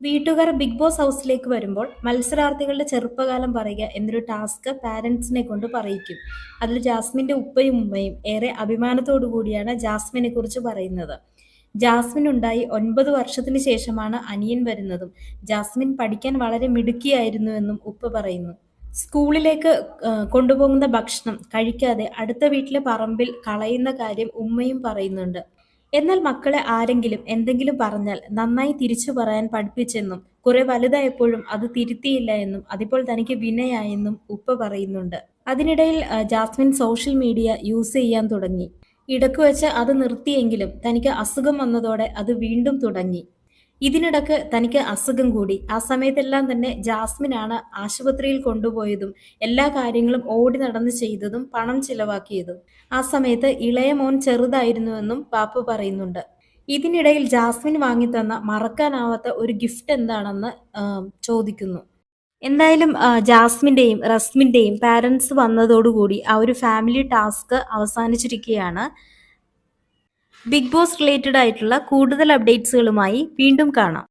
വീട്ടുകാർ big boss ഹൗസിലേക്ക് വരുമ്പോൾ മത്സരാർത്ഥികളുടെ ചെറുപ്പകാലം പറയുക എന്നൊരു ടാസ്ക് പാരൻസിനെ കൊണ്ട് പറയിക്കും. അതിൽ ജാസ്മിന്റെ ഉപ്പയും ഉമ്മയും ഏറെ അഭിമാനത്തോടു കൂടിയാണ് ജാസ്മിനെ കുറിച്ച് പറയുന്നത്. ജാസ്മിൻ ഉണ്ടായി ഒൻപത് വർഷത്തിന് ശേഷമാണ് അനിയൻ വരുന്നതും. ജാസ്മിൻ പഠിക്കാൻ വളരെ മിടുക്കിയായിരുന്നുവെന്നും ഉപ്പ പറയുന്നു. സ്കൂളിലേക്ക് കൊണ്ടുപോകുന്ന ഭക്ഷണം കഴിക്കാതെ അടുത്ത വീട്ടിലെ പറമ്പിൽ കളയുന്ന കാര്യം ഉമ്മയും പറയുന്നുണ്ട്. എന്നാൽ മക്കളെ ആരെങ്കിലും എന്തെങ്കിലും പറഞ്ഞാൽ നന്നായി തിരിച്ചു പറയാൻ പഠിപ്പിച്ചെന്നും കുറെ വലുതായപ്പോഴും അത് തിരുത്തിയില്ല എന്നും അതിപ്പോൾ തനിക്ക് വിനയായെന്നും ഉപ്പ പറയുന്നുണ്ട്. അതിനിടയിൽ ജാസ്മിൻ സോഷ്യൽ മീഡിയ യൂസ് ചെയ്യാൻ തുടങ്ങി. ഇടയ്ക്ക് വെച്ച് അത് നിർത്തിയെങ്കിലും തനിക്ക് അസുഖം വന്നതോടെ അത് വീണ്ടും തുടങ്ങി. ഇതിനിടക്ക് തനിക്ക് അസുഖം കൂടി. ആ സമയത്തെല്ലാം തന്നെ ജാസ്മിനാണ് ആശുപത്രിയിൽ കൊണ്ടുപോയതും എല്ലാ കാര്യങ്ങളും ഓടി നടന്ന് ചെയ്തതും പണം ചിലവാക്കിയതും. ആ സമയത്ത് ഇളയ മോൻ ചെറുതായിരുന്നുവെന്നും പാപ്പ പറയുന്നുണ്ട്. ഇതിനിടയിൽ ജാസ്മിൻ വാങ്ങിത്തന്ന മറക്കാനാവാത്ത ഒരു ഗിഫ്റ്റ് എന്താണെന്ന് ചോദിക്കുന്നു. എന്തായാലും ജാസ്മിന്റെയും റസ്മിന്റെയും പാരന്റ്സ് വന്നതോടുകൂടി ആ ഒരു ഫാമിലി ടാസ്ക് അവസാനിച്ചിരിക്കുകയാണ്. ബിഗ് ബോസ് റിലേറ്റഡ് ആയിട്ടുള്ള കൂടുതൽ അപ്ഡേറ്റ്സുകളുമായി വീണ്ടും കാണാം.